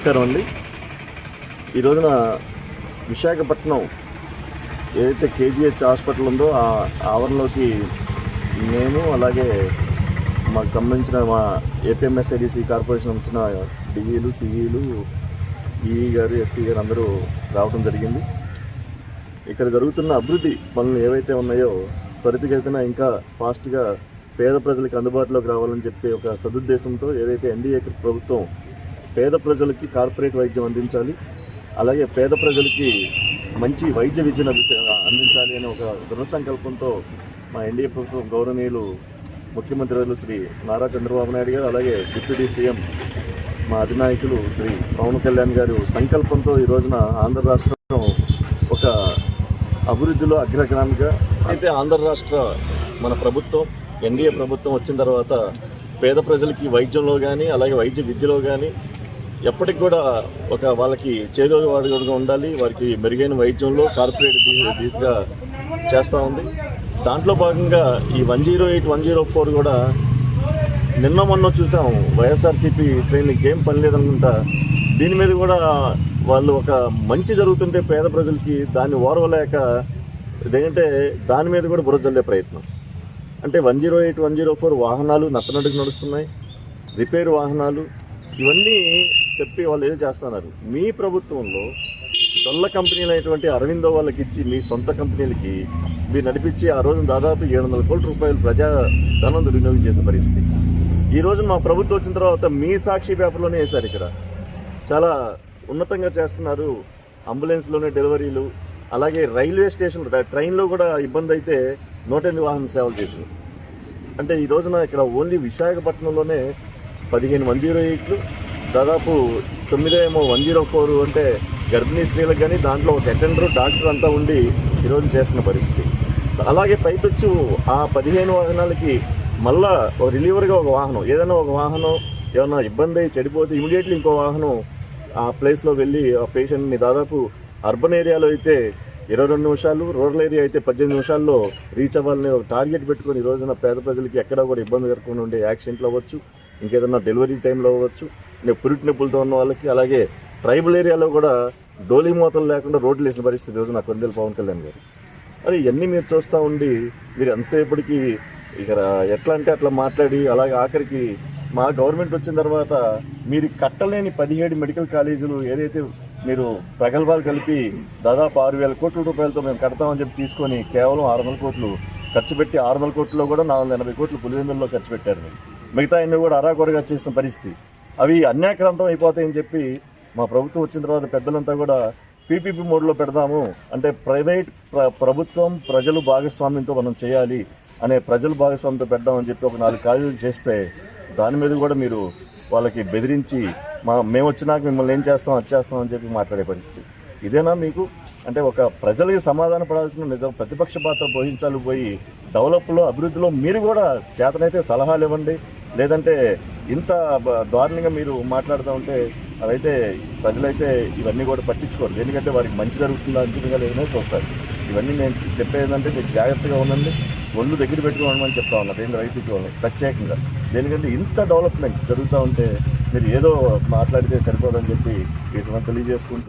నమస్కారం అండి. ఈ రోజున విశాఖపట్నం ఏదైతే కేజీహెచ్ హాస్పిటల్ ఉందో ఆ ఆవరణలోకి నేను అలాగే మాకు సంబంధించిన మా ఏపీఎంఎస్ఐడిసి కార్పొరేషన్ వచ్చిన డిఈలు సిఈలు ఈఈ గారు ఎస్సీ గారు అందరూ రావడం జరిగింది. ఇక్కడ జరుగుతున్న అభివృద్ధి పనులు ఏవైతే ఉన్నాయో త్వరితగతిన ఇంకా ఫాస్ట్గా పేద ప్రజలకు అందుబాటులోకి రావాలని చెప్పి ఒక సదుద్దేశంతో ఏదైతే ఎన్డీఏ ప్రభుత్వం పేద ప్రజలకి కార్పొరేట్ వైద్యం అందించాలి అలాగే పేద ప్రజలకి మంచి వైద్య విద్యను అందించాలి అనే ఒక దృఢ సంకల్పంతో మా ఎన్డీఏ ప్రభుత్వం గౌరవనీయులు ముఖ్యమంత్రి వర్యులు శ్రీ నారా చంద్రబాబు నాయుడు గారు అలాగే డిప్యూటీ సీఎం మా అధినాయకులు శ్రీ పవన్ కళ్యాణ్ గారు సంకల్పంతో ఈ రోజున ఆంధ్ర రాష్ట్రం ఒక అభివృద్ధిలో అగ్రగామిగా అయితే ఆంధ్ర రాష్ట్ర మన ప్రభుత్వం ఎన్డీఏ ప్రభుత్వం వచ్చిన తర్వాత పేద ప్రజలకి వైద్యంలో కానీ అలాగే వైద్య విద్యలో కానీ ఎప్పటికి కూడా ఒక వాళ్ళకి చేదో వాడుగా ఉండాలి వారికి మెరుగైన వైద్యంలో కార్పొరేట్ దీ- రీతిగా చేస్తూ ఉంది. దాంట్లో భాగంగా ఈ one zero eight one zero four కూడా నిన్న మొన్న చూసాం వైఎస్ఆర్సీపీ ట్రైన్కి ఏం పని లేదనుకుంటా. దీని మీద కూడా వాళ్ళు ఒక మంచి జరుగుతుంటే పేద ప్రజలకి దాన్ని ఓర్వలేక ఇదేంటంటే దాని మీద కూడా బురజల్లే ప్రయత్నం. అంటే one zero eight one zero four వాహనాలు నత్తనడుగు నడుస్తున్నాయి రిపేర్ వాహనాలు ఇవన్నీ చెప్పి వాళ్ళు ఏదో చేస్తున్నారు. మీ ప్రభుత్వంలో దొల్ల కంపెనీలు అయినటువంటి అరవిందో వాళ్ళకి ఇచ్చి మీ సొంత కంపెనీలకి మీరు నడిపించి ఆ రోజు దాదాపు ఏడు వందల కోట్ల రూపాయలు ప్రజా ధనం దుర్వినియోగం చేసిన పరిస్థితి. ఈ రోజు మా ప్రభుత్వం వచ్చిన తర్వాత మీ సాక్షి పేపర్లోనే వేశారు ఇక్కడ. చాలా ఉన్నతంగా చేస్తున్నారు. అంబులెన్స్లోనే డెలివరీలు అలాగే రైల్వే స్టేషన్ ట్రైన్లో కూడా ఇబ్బంది అయితే నూటెనిమిది వాహన సేవలు చేశారు. అంటే ఈ రోజున ఇక్కడ ఓన్లీ విశాఖపట్నంలోనే పదిహేను మంది జీరో దాదాపు తొమ్మిదేమో వన్ జీరో ఫోర్ అంటే గర్భిణీ స్త్రీలకు కానీ దాంట్లో ఒక అటెండర్ డాక్టర్ అంతా ఉండి ఈరోజు చేస్తున్న పరిస్థితి. అలాగే పైపెచ్చు ఆ పదిహేను వాహనాలకి మళ్ళా ఒక రిలీవర్గా ఒక వాహనం ఏదైనా ఒక వాహనం ఏమైనా ఇబ్బంది అయ్యి చెడిపోతే ఇమీడియట్లీ ఇంకో వాహనం ఆ ప్లేస్లో వెళ్ళి ఆ పేషెంట్ని దాదాపు అర్బన్ ఏరియాలో అయితే ఇరవై రెండు నిమిషాలు రూరల్ ఏరియా అయితే పద్దెనిమిది నిమిషాల్లో రీచ్ అవ్వాలని ఒక టార్గెట్ పెట్టుకొని ఈ రోజున పేద ప్రజలకి ఎక్కడా కూడా ఇబ్బంది కలగకుండా ఉండే యాక్సిడెంట్లు అవ్వచ్చు ఇంకేదన్నా డెలివరీ టైంలో అవ్వచ్చు. పురిటి నొప్పులతో ఉన్న వాళ్ళకి అలాగే ట్రైబల్ ఏరియాలో కూడా డోలీ మూతలు లేకుండా రోడ్లు వేసిన పరిస్థితి రోజు నాకు కొందరు పవన్ కళ్యాణ్ గారు. అది ఇవన్నీ మీరు చూస్తూ ఉండి మీరు ఎంతసేపటికి ఇక ఎట్లా అంటే అట్లా మాట్లాడి అలాగే ఆఖరికి మా గవర్నమెంట్ వచ్చిన తర్వాత మీరు కట్టలేని పదిహేడు మెడికల్ కాలేజీలు ఏదైతే మీరు ప్రగల్భాలు కలిపి దాదాపు ఆరు వేల కోట్ల రూపాయలతో మేము కడతామని చెప్పి తీసుకొని కేవలం ఆరు వందల కోట్లు ఖర్చు పెట్టి ఆరు వందల కోట్లలో కూడా నాలుగు వందల ఎనభై కోట్లు పులివెందుల్లో ఖర్చు పెట్టారు. మిగతా అన్ని కూడా అరాకొరగా చేసిన పరిస్థితి. అవి అన్యాక్రాంతం అయిపోతాయని చెప్పి మా ప్రభుత్వం వచ్చిన తర్వాత పెద్దలంతా కూడా పీపీపీ మోడ్లో పెడదాము అంటే ప్రైవేట్ ప్రభుత్వం ప్రజలు భాగస్వామ్యంతో మనం చేయాలి అనే ప్రజలు భాగస్వామ్యంతో పెడదామని చెప్పి ఒక నాలుగు కాలేజీలు చేస్తే దాని మీద కూడా మీరు వాళ్ళకి బెదిరించి మా మేము వచ్చినాక మిమ్మల్ని ఏం చేస్తాం వచ్చేస్తాం అని చెప్పి మాట్లాడే పరిస్థితి. ఇదేనా మీకు? అంటే ఒక ప్రజలకి సమాధాన పడాల్సిన నిజం ప్రతిపక్ష పాత్ర పోషించాలి పోయి డెవలప్లో అభివృద్ధిలో మీరు కూడా చేతనైతే సలహాలు ఇవ్వండి. లేదంటే ఇంత దారుణంగా మీరు మాట్లాడుతూ ఉంటే అదైతే ప్రజలైతే ఇవన్నీ కూడా పట్టించుకోరు. ఎందుకంటే వారికి మంచి జరుగుతుందా అంచుగా లేదనే చూస్తారు. ఇవన్నీ నేను చెప్పేదంటే మీరు జాగ్రత్తగా ఉండండి. ఒళ్ళు దగ్గర పెట్టుకోమని చెప్తా ఉన్నారు ఏంటి వైసీపీ వాళ్ళని ప్రత్యేకంగా. ఎందుకంటే ఇంత డెవలప్మెంట్ జరుగుతూ ఉంటే మీరు ఏదో మాట్లాడితే సరిపోదని చెప్పి ఈ తెలియజేసుకుంటూ